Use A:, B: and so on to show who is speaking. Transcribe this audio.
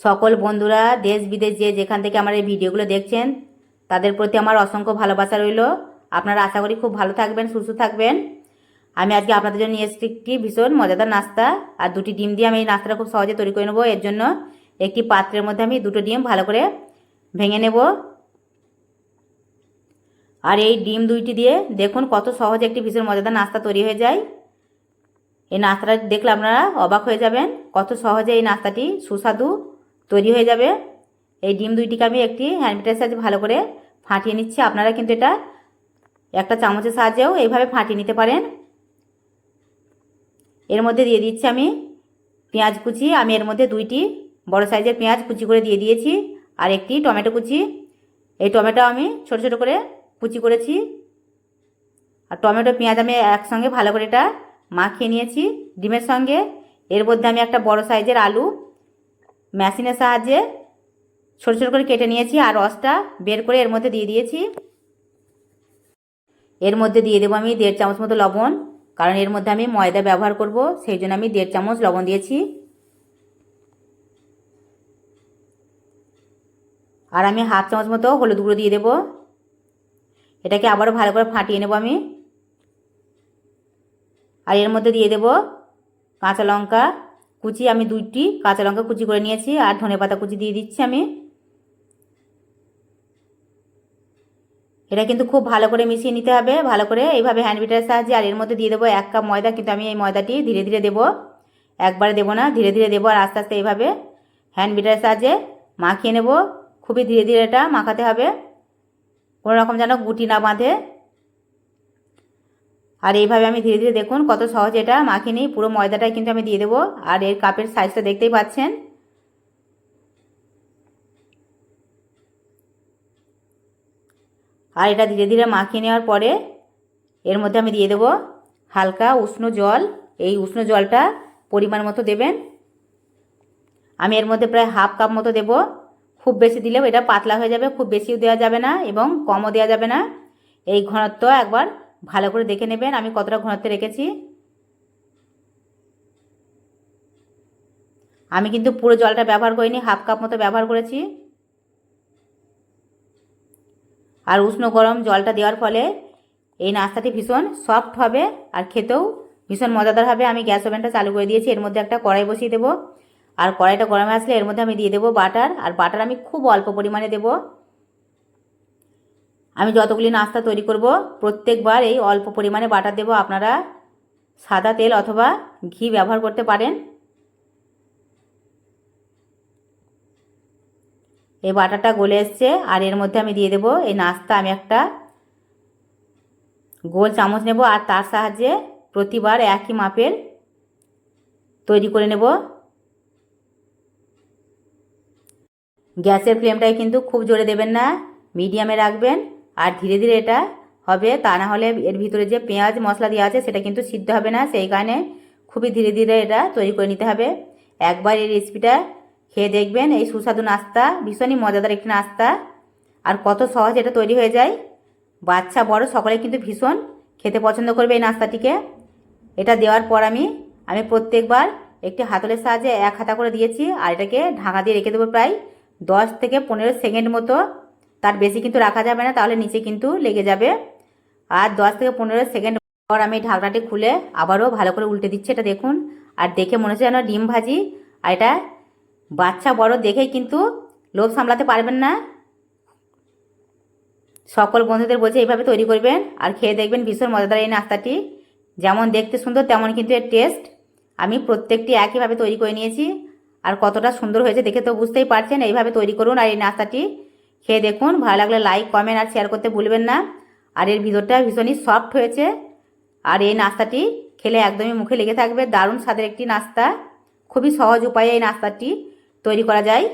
A: সকল বন্ধুরা, দেশ বিদেশ যে যেখান থেকে আমার এই ভিডিওগুলো দেখছেন, তাদের প্রতি আমার অসংখ্য ভালোবাসা রইল। আপনারা আশা করি খুব ভালো থাকবেন, সুস্থ থাকবেন। আমি আজকে আপনাদের জন্য নিয়ে এসেছি একটি ভীষণ মজাদার নাস্তা। আর দুটি ডিম দিয়ে আমি এই নাস্তাটা খুব সহজে তৈরি করে নেব। এর জন্য একটি পাত্রের মধ্যে আমি দুটো ডিম ভালো করে ভেঙে নেব। আর এই ডিম দুইটি দিয়ে দেখুন কত সহজে একটি ভীষণ মজাদার নাস্তা তৈরি হয়ে যায়। এই নাস্তাটা দেখলে আপনারা অবাক হয়ে যাবেন কত সহজে এই নাস্তাটি সুস্বাদু তৈরি হয়ে যাবে। এই ডিম দুইটিকে আমি একটি হ্যান্ডবিটার সাহায্যে ভালো করে ফাটিয়ে নিচ্ছি। আপনারা কিন্তু এটা একটা চামচের সাহায্যেও এইভাবে ফাটিয়ে নিতে পারেন। এর মধ্যে দিয়ে দিচ্ছি আমি পেঁয়াজ কুচি। আমি এর মধ্যে দুইটি বড় সাইজের পেঁয়াজ কুচি করে দিয়ে দিয়েছি আর একটি টমেটো কুচি। এই টমেটো আমি ছোট ছোট করে কুচি করেছি। আর টমেটো, পেঁয়াজ আমি একসঙ্গে ভালো করে এটা মাখিয়ে নিয়েছি ডিমের সঙ্গে। এর মধ্যে আমি একটা বড় সাইজের আলু মেশিনের সাহায্যে ছোটো ছোটো করে কেটে নিয়েছি আর রসটা বের করে এর মধ্যে দিয়ে দিয়েছি। এর মধ্যে দিয়ে দেবো আমি দেড় চামচ মতো লবণ, কারণ এর মধ্যে আমি ময়দা ব্যবহার করব, সেই জন্য আমি দেড় চামচ লবণ দিয়েছি। আর আমি হাফ চামচ মতো হলুদ গুঁড়ো দিয়ে দেবো। এটাকে আবারও ভালো করে ফাটিয়ে নেব আমি। আর এর মধ্যে দিয়ে দেব কাঁচা লঙ্কা কুচি আমি দুইটি, কাঁচা লঙ্কা কুচি করে নিয়েছি আর ধনে পাতা কুচি দিয়ে দিচ্ছি আমি। এটা কিন্তু খুব ভালো করে মিশিয়ে নিতে হবে, ভালো করে। এইভাবে হ্যান্ড বিটারের সাহায্যে আর এর মধ্যে দিয়ে দেবো এক কাপ ময়দা, কিন্তু আমি এই ময়দাটি ধীরে ধীরে দেবো। একবারে দেবো না, ধীরে ধীরে দেবো আর আস্তে আস্তে এইভাবে হ্যান্ড বিটারের সাহায্যে মাখিয়ে নেব। খুবই ধীরে ধীরে এটা মাখাতে হবে। কোনো রকম যেন গুটি না বাঁধে। আর এইভাবে আমি ধীরে ধীরে দেখুন কত সহজ এটা মাখিয়ে নিই। পুরো ময়দাটাই কিন্তু আমি দিয়ে দেবো। আর এর কাপের সাইজটা দেখতেই পাচ্ছেন। আর এটা ধীরে ধীরে মাখিয়ে নেওয়ার পরে এর মধ্যে আমি দিয়ে দেবো হালকা উষ্ণ জল। এই উষ্ণ জলটা পরিমাণ মতো দেবেন। আমি এর মধ্যে প্রায় হাফ কাপ মতো দেব। খুব বেশি দিলেও এটা পাতলা হয়ে যাবে, খুব বেশিও দেওয়া যাবে না এবং কমও দেওয়া যাবে না। এই ঘনত্ব একবার ভালো করে দেখে নেবেন, আমি কতটা ঘনত্ব রেখেছি। আমি কিন্তু পুরো জলটা ব্যবহার করিনি, হাফ কাপ মতো ব্যবহার করেছি। আর উষ্ণ গরম জলটা দেওয়ার ফলে এই নাস্তাটি ভীষণ সফট হবে আর খেতেও ভীষণ মজাদার হবে। আমি গ্যাস ওভেনটা চালু করে দিয়েছি, এর মধ্যে একটা কড়াই বসিয়ে দেবো। আর কড়াইটা গরমে আসলে এর মধ্যে আমি দিয়ে দেবো বাটার, আর বাটার আমি খুব অল্প পরিমাণে দেবো। আমি যতগুলি নাস্তা তৈরি করব, প্রত্যেকবার এই অল্প পরিমাণে বাটার দেবো। আপনারা সাদা তেল অথবা ঘি ব্যবহার করতে পারেন। এই বাটারটা গলে এসছে আর এর মধ্যে আমি দিয়ে দেবো এই নাস্তা। আমি একটা গোল চামচ নেব আর তার সাহায্যে প্রতিবার একই মাপের তৈরি করে নেব। গ্যাসের ফ্লেমটাই কিন্তু খুব জোরে দেবেন না, মিডিয়ামে রাখবেন। আর ধীরে ধীরে এটা হবে, তা না হলে এর ভিতরে যে পেঁয়াজ মশলা দেওয়া আছে সেটা কিন্তু সিদ্ধ হবে না, সেই কারণে খুবই ধীরে ধীরে এটা তৈরি করে নিতে হবে। একবার এই রেসিপিটা খেয়ে দেখবেন, এই সুস্বাদু নাস্তা, ভীষণই মজাদার একটি নাস্তা। আর কত সহজ এটা তৈরি হয়ে যায়। বাচ্চা, বড় সকলে কিন্তু ভীষণ খেতে পছন্দ করবে এই নাস্তাটিকে। এটা দেওয়ার পর আমি আমি প্রত্যেকবার একটি হাতলের সাহায্যে এক হাতা করে দিয়েছি, আর এটাকে ঢাকা দিয়ে রেখে দেবো প্রায় দশ থেকে পনেরো সেকেন্ড মতো। তার বেশি কিন্তু রাখা যাবে না, তাহলে নিচে কিন্তু লেগে যাবে। আর দশ থেকে পনেরো সেকেন্ড পর আমি ঢাকনাটি খুলে আবারও ভালো করে উল্টে দিচ্ছি, এটা দেখুন। আর দেখে মনে হচ্ছে যেন ডিম ভাজি। আর এটা বাচ্চা বড় দেখেই কিন্তু লোভ সামলাতে পারবেন না। সকল বন্ধুদের বলছে এইভাবে তৈরি করবেন, আর খেয়ে দেখবেন ভীষণ মজাদার এই নাস্তাটি। যেমন দেখতে সুন্দর, তেমন কিন্তু এর টেস্ট। আমি প্রত্যেকটি একইভাবে তৈরি করে নিয়েছি, আর কতটা সুন্দর হয়েছে দেখে তো বুঝতেই পারছেন, এইভাবে তৈরি করুন আর এই নাস্তাটি। খেয়ে দেখুন, ভালো লাগলে লাইক কমেন্ট আর শেয়ার করতে ভুলবেন না। আর এর ভিতরটা ভীষণই সফট হয়েছে। আর এই নাস্তাটি খেলে একদমই মুখে লেগে থাকবে। দারুণ স্বাদের একটি নাস্তা। খুবই সহজ উপায়ে এই নাস্তাটি তৈরি করা যায়।